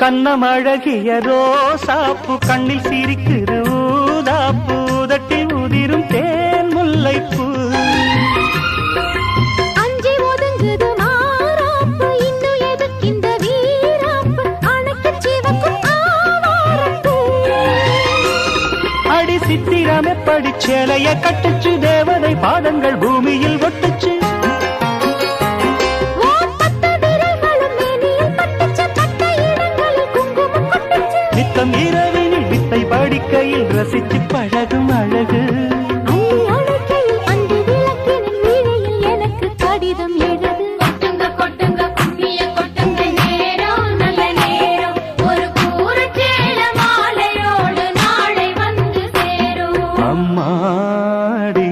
கண்ணம் அழகிய ரோசாப்பு கண்ணில் சிரிக்கிற ஊதாப்பு உதட்டில் உதிரும் தேன் முல்லைப்பூ. சித்திரம் எப்படி சேலைய கட்டுச்சு தேவதை பாதங்கள் பூமியில் தீபம் இரவினில் வித்தை படிக்கையில் ரசித்து பழகும் அழகு. அம்மாடி